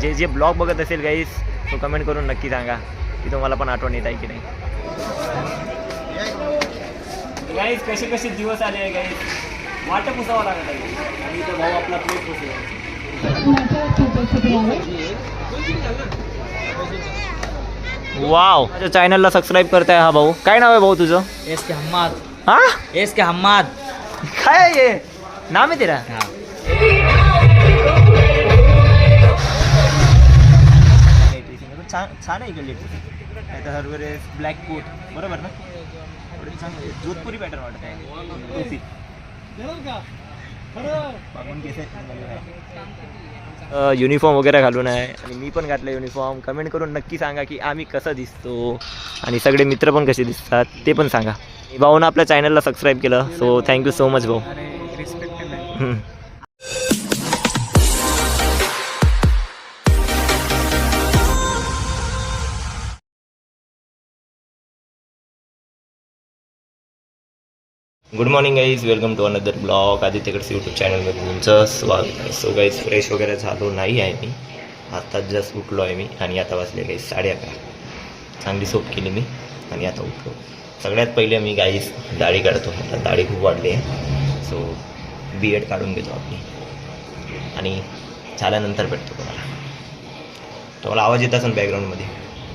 जे जे ब्लॉग बघत असेल गाईस तो कमेंट करून नक्की सांगा की तुम्हाला पण आठवण येत आहे की नाही. गाईस कसे कसे दिवस आले आहे गाईस वाट पुसावं लागत आहे. आणि इथं भाऊ आपला प्लेट पुसला वाव माझ्या चॅनलला सबस्क्राईब करताय हा भाऊ. काय नाव आहे भाऊ तुझं? S K Hammad. हा? S K Hammad. काय आहे हे नाम आहे तेरा? छान छान आहे इकडे नाही तर हरभरे ब्लॅक कोट बरोबर ना? थोडं छान आहे. जोधपुरी पॅटर्न वाटत आहे टोपी बाबून केस युनिफॉर्म वगैरे घालून आहे. आणि मी पण घातलं युनिफॉर्म कमेंट करून नक्की सांगा की आम्ही कसं दिसतो. आणि सगळे मित्र पण कसे दिसतात ते पण सांगा. भाऊनं आपल्या चॅनलला सबस्क्राईब केलं. So thank you so much भाऊ. Good morning guys welcome to another blog आदित्यकडचं YouTube चॅनलमध्ये तुमचं स्वागत आहे. सो गाईज फ्रेश वगैरे झालो नाही आहे मी. आत्ताच जस्ट उठलो आहे मी आणि आता वाचले गाईज साडे अकरा चांगली सोप केली मी आणि आता उठलो. सगळ्यात पहिले मी गाईज दाढी काढतो. आता दाढी खूप वाढली आहे. सो बी एड काढून घेतो आपली. आणि झाल्यानंतर भेटतो तुम्हाला. तुम्हाला आवाज येत असेल बॅकग्राऊंडमध्ये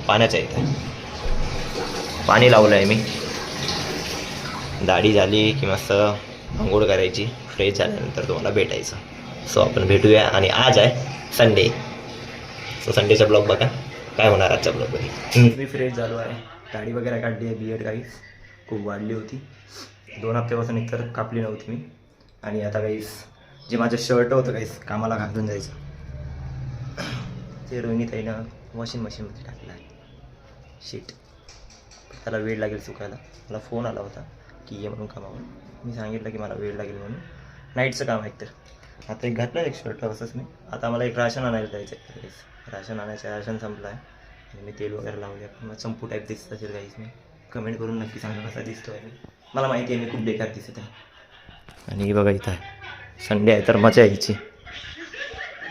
पाण्याचा येत आहे. पाणी लावलं आहे मी. दाढी झाली की मस्त आंघोळ करायची फ्रेश झाल्यानंतर तुम्हाला भेटायचं. सो आपण भेटूया आणि आज आहे संडे सो संडेचा ब्लॉग बघा. काय होणार आजच्या ब्लॉगमध्ये मी फ्रेश झालो आहे. दाढी वगैरे काढली आहे बियड काहीच खूप वाढली होती. दोन हप्त्यापासून एकतर कापली नव्हती मी. आणि आता काहीच जे माझं शर्ट होतं काहीच कामाला घालून जायचं. ते रोहिणीताईनं वॉशिंग मशीनमध्ये टाकलं आहे. शीट त्याला वेळ लागेल सुकायला. मला फोन आला होता. की ये म्हणून कामावर. मी सांगितलं की मला वेळ लागेल म्हणून. नाईटचं काम आहे तर. आता एक घातलं एक शर्ट असंच मी आता मला एक राशन आणायला जायचं आहे राशन आणायचं राशन संपलं आहे. आणि मी तेल वगैरे लावले पण मला चंपू टाईप दिसत असेल काहीच मी कमेंट करून नक्की सांगा कसा दिसतो आहे मला माहिती आहे मी खूप बेकार दिसत आहे. आणि बघा इथं आहे. संडे आहे तर मजा यायची.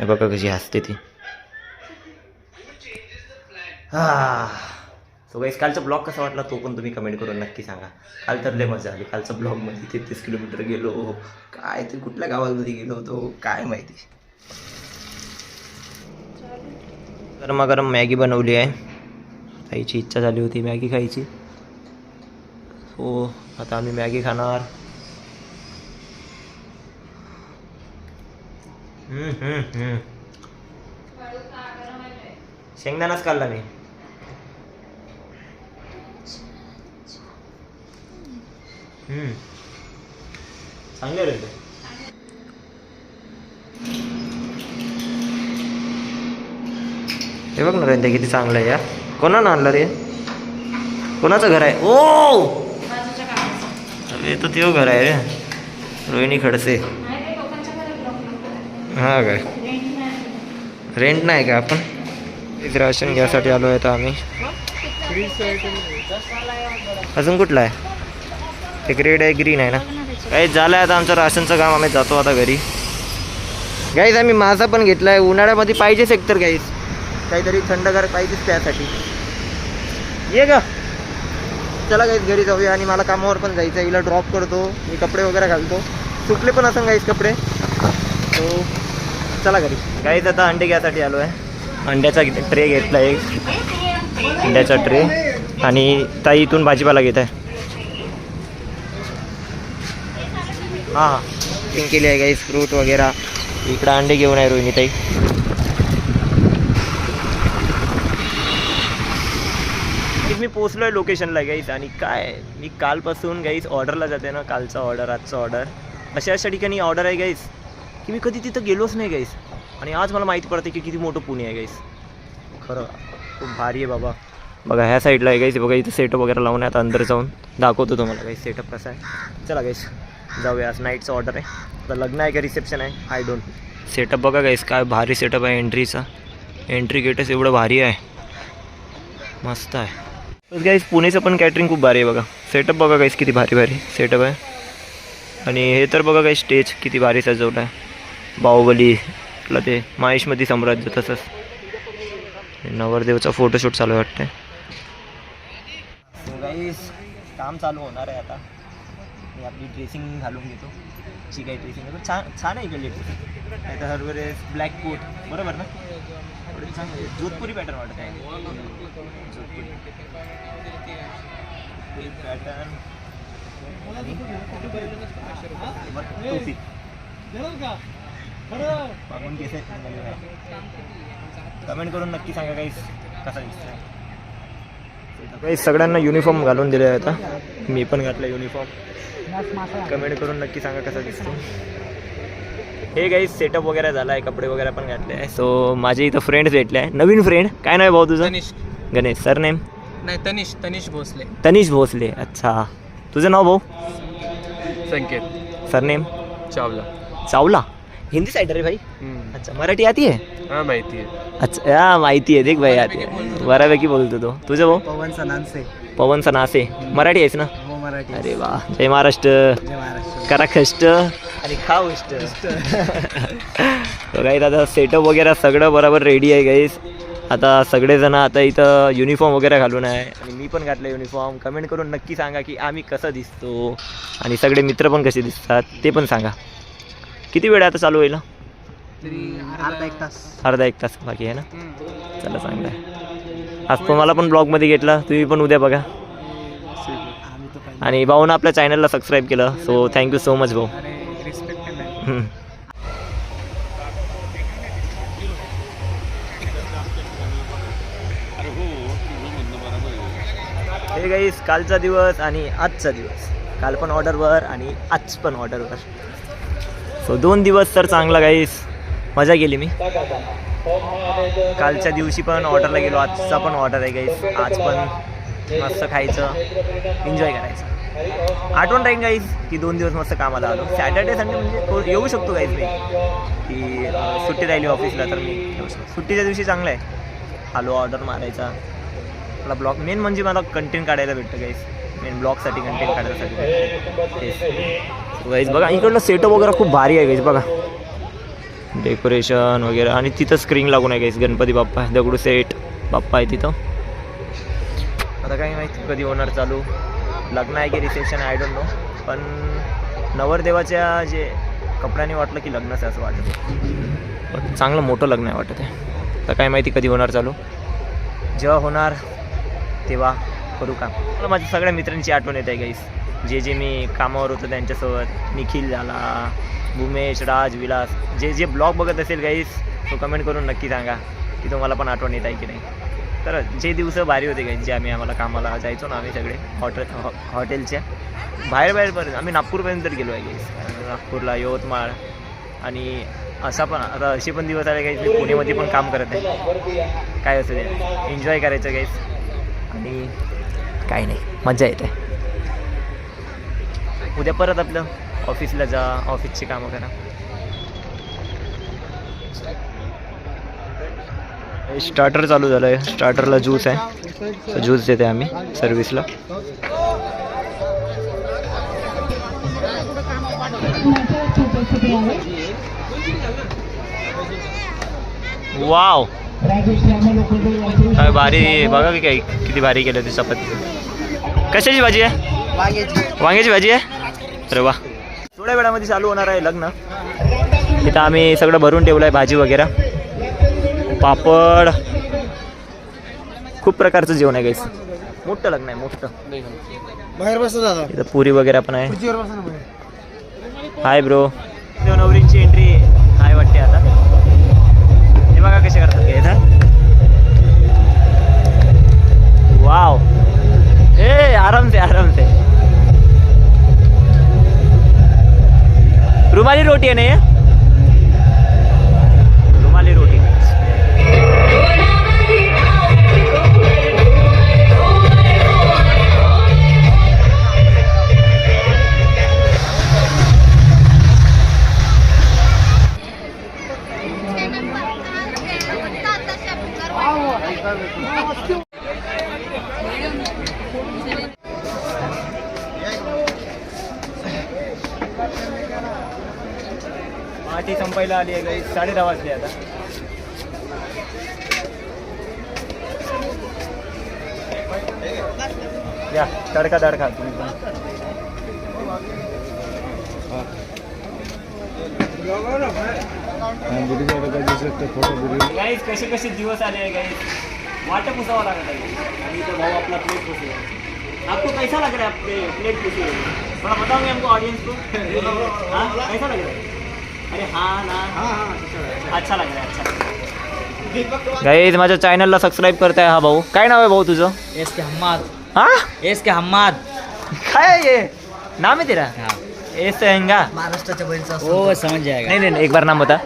बघा कशी हसते ती. हा. सो गाईस कालचा ब्लॉग कसा वाटला तो पण तुम्ही कमेंट करून नक्की सांगा. काल तर लय मजा आली. कालचा ब्लॉगमध्ये तेहतीस किलोमीटर गेलो. काय ते कुठल्या गावामध्ये गेलो होतो? काय माहिती? गरमागरम मॅगी बनवली आहे. खायची इच्छा झाली होती मॅगी खायची. सो आता आम्ही मॅगी खाणार. शेंगदाणाच खाल्ला मी. चांगले रे ते. हे बघ ना रे किती चांगलं आहे यार. कोणानं आणलं रे? कोणाचं घर आहे? ओ! अरे तो तेव घर आहे रे. रोहिणी खडसे. हा काय? रेंट नाही का आपण? एक राशन घ्यासाठी आलो आहे तर आम्ही. अजून कुठला आहे? एक रेड आहे ग्रीन आहे ना. काही झालं आहे आता आमचं राशनचं काम आम्ही जातो आता घरी. गाईज आम्ही मासा पण घेतला आहे उन्हाळ्यामध्ये पाहिजेच एकतर गाईज काहीतरी थंडगार पाहिजेच त्यासाठी. ये ग. चला गाईज घरी जाऊया आणि मला कामावर पण जायचं आहे हिला ड्रॉप करतो. मी कपडे वगैरे घालतो. सुकले पण असं गाईज कपडे. तो चला घरी. गाईज आता अंडे घ्यायसाठी आलो आहे. अंड्याचा ट्रे घेतला एक अंड्याचा ट्रे आणि ताई इथून भाजीपाला घेत आहे. हां. हां पिंक केली आहे गाईस फ्रूट वगैरे. इकडं अंडे घेऊन आहे रोहिणी ताई. मी पोचलो आहे लोकेशनला गाईस आणि काय मी कालपासून गाईस ऑर्डरला जाते ना कालचा ऑर्डर आजचा ऑर्डर अशा अशा ठिकाणी ऑर्डर आहे गाईस की मी कधी तिथं गेलोच नाही गाईस आणि आज मला माहिती पडते की किती मोठं पुणे आहे गाईस खरं खूप भारी आहे बाबा. बघा ह्या साईडला आहे गाईस बघा इथं सेटअप वगैरे लावून आता अंदर जाऊन. दाखवतो तुम्हाला गाईस सेटअप कसा आहे. चला गाईस जाऊया. आज नाईटचं ऑर्डर आहे. आता लग्न आहे का रिसेप्शन आहे? आय डोंट सेटअप बघा गाईस काय भारी सेटअप आहे एंट्रीचा एंट्री गेटच एवढं भारी आहे. मस्त आहे. गाईस पुणेचं पण कॅटरिंग खूप भारी आहे बघा. सेटअप बघा गाईस किती भारी भारी सेटअप आहे. आणि हे तर बघा काही स्टेज किती भारी सजवलं आहे. बाहुबली आपलं ते माहेशमती साम्राज्य तसंच. नवरदेवचा फोटोशूट चालू आहे वाटतं काम चालू होणार आहे आता. मी आपली ड्रेसिंग घालून घेतो. जी काही ड्रेसिंग छान छान आहे इकडली नाही तर हरवेळेस ब्लॅक कोट बरोबर ना? थोडी छान जोधपुरी पॅटर्न वाटत आहे. कमेंट करून नक्की सांगा, काही कसा दिसतोय? काही सगळ्यांना युनिफॉर्म घालून दिले आहे आता मी पण घातलं युनिफॉर्म कमेंट करून नक्की सांगा कसा दिसतो. हे काही सेटअप वगैरे झाला आहे कपडे वगैरे पण घातले आहे. सो माझे इथं फ्रेंड्स भेटले आहे. नवीन फ्रेंड काय नाव आहे भाऊ तुझं? तनिष गणेश. सर नेम नाही तनिष तनिष भोसले. तनिष भोसले. अच्छा. तुझं नाव भाऊ? Sanket. Sir name Chawla. Chawla. Hindi side रे भाई. अच्छा मराठी आती है हा माहिती आहे. अच्छा माहिती आहे देख भाई आती बऱ्यापैकी बोलतो तो. तुझं भाऊ? पवन सनानसे पवन सनासे. मराठी आहेस ना? हो मराठी अरे वा जय महाराष्ट्र. जय महाराष्ट्र. करा कष्ट. आणि खा उष्ट गाईत आता सेटअप वगैरे सगळं बरोबर रेडी आहे गाईस आता सगळेजण आता इथं युनिफॉर्म वगैरे घालून आहे. आणि मी पण घातलं युनिफॉर्म कमेंट करून नक्की सांगा की आम्ही कसं दिसतो. आणि सगळे मित्र पण कसे दिसतात ते पण सांगा. किती वेळ आता चालू होईल अर्धा एक तास. अर्धा एक तास बाकी आहे ना? चला चांगलं आहे. आज तुम्हाला पण ब्लॉगमध्ये घेतला तुम्ही पण उद्या बघा. आणि भाऊनं आपल्या चॅनलला सबस्क्राईब केलं सो थँक्यू सो मच भाऊ. हे गाईस कालचा दिवस आणि आजचा दिवस. काल पण ऑर्डरवर आणि आज पण ऑर्डरवर सो दोन दिवस तर चांगला गाईस मजा केली मी. कालच्या दिवशी पण ऑर्डरला गेलो आजचा पण ऑर्डर आहे गाईस आज पण मस्त खायचं एन्जॉय करायचं. आठवण राहील गाईज की दोन दिवस मस्त कामाला आलो. सॅटर्डे संडे म्हणजे येऊ शकतो गाईज मी. की सुट्टी राहिली ऑफिसला तर मी येऊ शकतो. सुट्टीच्या दिवशी चांगलं आहे. आलो ऑर्डर मारायचा. मला ब्लॉग मेन म्हणजे मला कंटेंट काढायला भेटतं गाईज मेन ब्लॉगसाठी कंटेंट काढायसाठी गाईज बघा इकडलं सेटअप वगैरे खूप भारी आहे गाईज बघा. डेकोरेशन वगैरे. आणि तिथं स्क्रीन लागून आहे गाईस गणपती बाप्पा. आहे दगडू सेट बाप्पा आहे तिथं. आता काही माहिती कधी होणार चालू. लग्न आहे की रिसेप्शन आय डोंट नो पण नवरदेवाच्या जे कपड्याने वाटलं की लग्नच आहे असं वाटत. चांगलं मोठं लग्न आहे वाटत आहे तर काय माहिती कधी होणार चालू? जेव्हा होणार तेव्हा करू का? मला माझ्या सगळ्या मित्रांची आठवण येत आहे गाईस जे जे मी कामावर होतो त्यांच्यासोबत. निखिल झाला भूमेश राज विलास जे जे ब्लॉग बघत असेल गाईस तो कमेंट करून नक्की सांगा की तुम्हाला पण आठवण येत आहे की नाही. तर जे दिवस भारी होते गाईस जे आम्ही आम्हाला कामाला जायचो ना आम्ही सगळे हॉटेल हॉ हॉटेलच्या बाहेर बाहेरपर्यंत आम्ही नागपूरपर्यंत तर गेलो आहे गाईस नागपूरला यवतमाळ आणि असा पण आता असे पण दिवस आले गाईस मी पुणेमध्ये पण काम करत आहे. काय असं ते एन्जॉय करायचं गाईस आणि काही नाही मजा येते. उद्या परत आपलं. ऑफिसला जा ऑफिसची कामं करा. स्टार्टर चालू झालं आहे स्टार्टरला ज्यूस आहे ज्यूस देते आम्ही सर्व्हिसला वाव काय भारी. बघा की काही किती भारी केलं ते चपाती. कशाची भाजी आहे? वांग्याची भाजी आहे? अरे वा. थोड्या वेळामध्ये चालू होणार आहे लग्न. इथं आम्ही सगळं भरून ठेवलं आहे भाजी वगैरे. पापड. खूप प्रकारचं जेवण आहे गाईस मोठं लग्न आहे मोठं. बाहेर बसतो पुरी वगैरे पण आहे. हाय ब्रो नवरींची एंट्री रुमाली आली आहे काही साडे दहा वाजले आता. या तडका तडका. तुम्ही पण. गाईज कसे कसे दिवस आले हैं गाइस वाटे पुसावा लागत आहे. आणि इथं भाऊ आपला प्लेट पुसे आपको कैसा लग रहा है आपके प्लेट पुसे थोड़ा बताओगे हमको ऑडियंस को. हाँ? कैसा लग रहा है? अरे हाँ ना. अच्छा लग रहा है अच्छा गाईज माझ्या चॅनलला सबस्क्राईब करताय हा भाऊ. काय नाव आहे भाऊ तुझं? S K Hammad. हा? S K Hammad. काय आहे ये नाम है तेरा? एस हैंगा. महाराष्ट्राच्या बैलचा हो समझ जाएगा नहीं नहीं नहीं, एक बार नाम बता.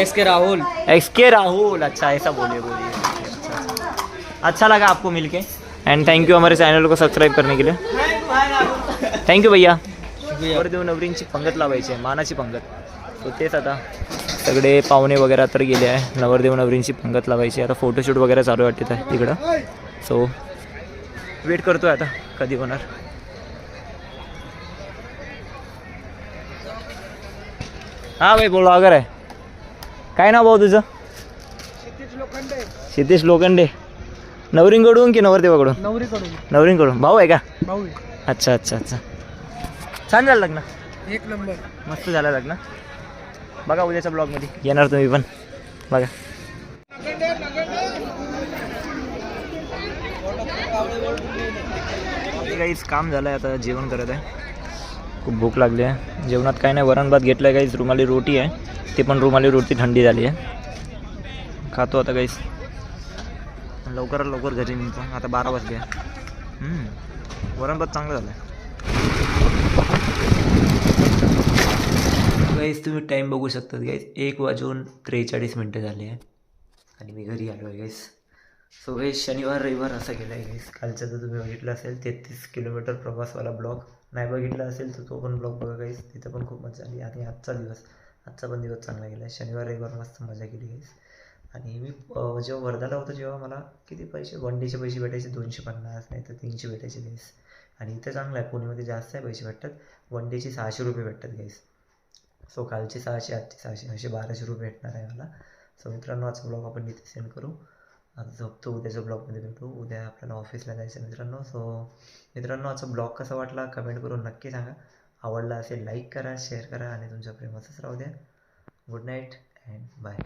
S K Rahul. X K Rahul अच्छा ऐसा बोलिए बोलिए. अच्छा, अच्छा। अच्छा लगा आपको मिलके. एंड थैंक यू हमारे चॅनल को सबस्क्राईब करने के लिए. थँक्यू भैया वरदेव नवरींची पंगत लावायची आहे मानाची पंगत. सो तेच आता सगळे पाहुणे वगैरे तर गेले आहे. नवरदेव नवरींची पंगत लावायची आहे. आता फोटोशूट वगैरे चालू वाटत आहे तिकडं. सो वेट करतोय आता कधी होणार. हां भाई बोलो अगर आहे. काय नाव भाऊ तुझं? क्षितेश लोखंडे. नवरींकडून की नवरदेवाकडून? नवरीकडून. नवरींकडून. भाऊ आहे का? भाऊ अच्छा अच्छा अच्छा. छान झालं लग्न? एक नंबर. मस्त झालं लग्न. बघा उद्याच्या ब्लॉगमध्ये. येणार तुम्ही पण. बघा. काहीच काम झालं आहे आता जेवण करत आहे. खूप भूक लागली आहे. जेवणात काय नाही वरण भात घेतलं आहे काहीच रुमाली रोटी आहे. ते पण रुमाली रोटी थंडी झाली आहे. खातो आता काहीच लवकरात लवकर घरी निघतो. आता बारा वाजले. वरण भात चांगलं झालं आहे गाईज तुम्ही टाईम बघू शकतात गाईज एक वाजून त्रेचाळीस मिनटं झाले आहे आणि मी घरी आलो आहे गाईज सो गाईज शनिवार रविवार असा गेला आहे गाईज कालचा तर तुम्ही बघितला असेल तेहतीस किलोमीटर प्रवासवाला ब्लॉग. नाही बघितला असेल तर तो पण ब्लॉग बघा गाईज तिथं पण खूप मजा आली. आणि आजचा दिवस आजचा पण दिवस चांगला गेला. शनिवार रविवार मस्त मजा केली गाईज आणि मी जेव्हा वर्धाला होतो जेव्हा मला किती पैसे वन डेचे पैसे भेटायचे दोनशे पन्नास नाही तर तीनशे भेटायचे गाईज आणि इथं चांगलं आहे पुणेमध्ये जास्त आहे पैसे भेटतात. वन डेचे सहाशे रुपये भेटतात गाईज सो कालचे सहाशे आजचे सहाशे असे बाराशे रुपये भेटणार आहे मला. सो मित्रांनो आजचा ब्लॉग आपण इथे सेंड करू. आता झोपतो उद्याच्या ब्लॉगमध्ये भेटू. उद्या आपल्याला ऑफिसला जायचं आहे मित्रांनो. सो मित्रांनो आजचा ब्लॉग कसा वाटला कमेंट करून नक्की सांगा. आवडला असेल लाईक करा शेअर करा आणि तुमच्या प्रेमातच राहू द्या. Good night and bye.